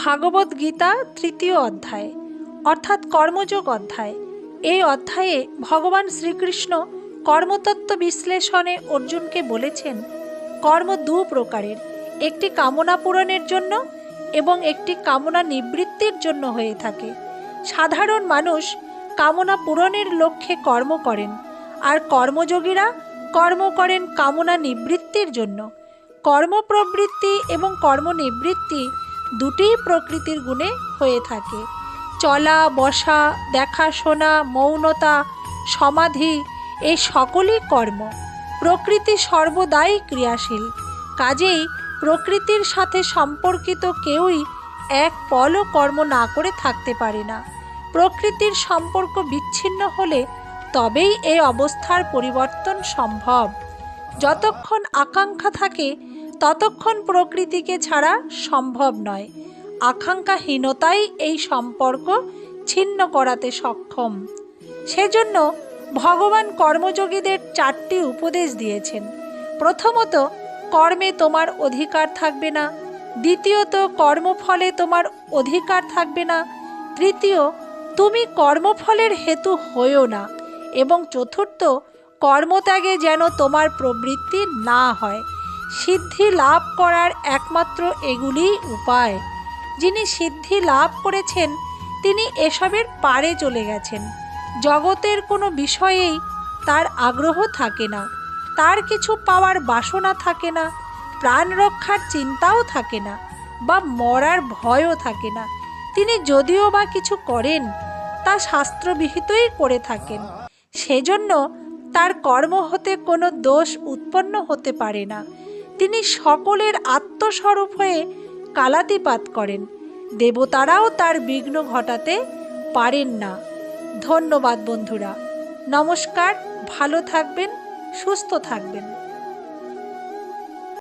ভাগবত গীতা তৃতীয় অধ্যায়, অর্থাৎ কর্মযোগ অধ্যায়। এই অধ্যায়ে ভগবান শ্রীকৃষ্ণ কর্মতত্ত্ব বিশ্লেষণে অর্জুনকে বলেছেন, কর্ম দু প্রকারের, একটি কামনা পূরণের জন্য এবং একটি কামনা নিবৃত্তির জন্য হয়ে থাকে। সাধারণ মানুষ কামনা পূরণের লক্ষ্যে কর্ম করেন, আর কর্মযোগীরা কর্ম করেন কামনা নিবৃত্তির জন্য। কর্মপ্রবৃত্তি এবং কর্মনিবৃত্তি দুটিই প্রকৃতির গুণে হয়ে থাকে। চলা, বসা দেখাশোনা মৌনতা, সমাধি এই সকলই কর্ম। প্রকৃতি সর্বদাই ক্রিয়াশীল। কাজেই প্রকৃতির সাথে সম্পর্কিত কেউই এক পলও কর্ম না করে থাকতে পারে না। প্রকৃতির সম্পর্ক বিচ্ছিন্ন হলে তবেই এই অবস্থার পরিবর্তন সম্ভব। যতক্ষণ আকাঙ্ক্ষা থাকে ততক্ষণ প্রকৃতিকে ছাড়া সম্ভব নয়। আকাঙ্ক্ষাহীনতাই এই সম্পর্ক ছিন্ন করাতে সক্ষম। সেজন্য ভগবান কর্মযোগীদের চারটি উপদেশ দিয়েছেন। প্রথমত, কর্মে তোমার অধিকার থাকবে না। দ্বিতীয়ত, কর্মফলে তোমার অধিকার থাকবে না। তৃতীয়, তুমি কর্মফলের হেতু হয়েও না। এবং চতুর্থ, কর্মত্যাগে যেন তোমার প্রবৃত্তি না হয়। সিদ্ধি লাভ করার একমাত্র এগুলিই উপায়। যিনি সিদ্ধি লাভ করেছেন, তিনি এসবের পারে চলে গেছেন। জগতের কোনো বিষয়েই তার আগ্রহ থাকে না, তার কিছু পাওয়ার বাসনা থাকে না, প্রাণ রক্ষার চিন্তাও থাকে না, বা মরার ভয়ও থাকে না। তিনি যদিও বা কিছু করেন, তা শাস্ত্রবিহিতই করে থাকেন। সেজন্য তার কর্ম হতে কোনো দোষ উৎপন্ন হতে পারে না। তিনি সকলের আত্মস্বরূপ হয়ে কালাতিপাত করেন। দেবতারাও তার বিঘ্ন ঘটাতে পারেন না। ধন্যবাদ বন্ধুরা। নমস্কার, ভালো থাকবেন, সুস্থ থাকবেন।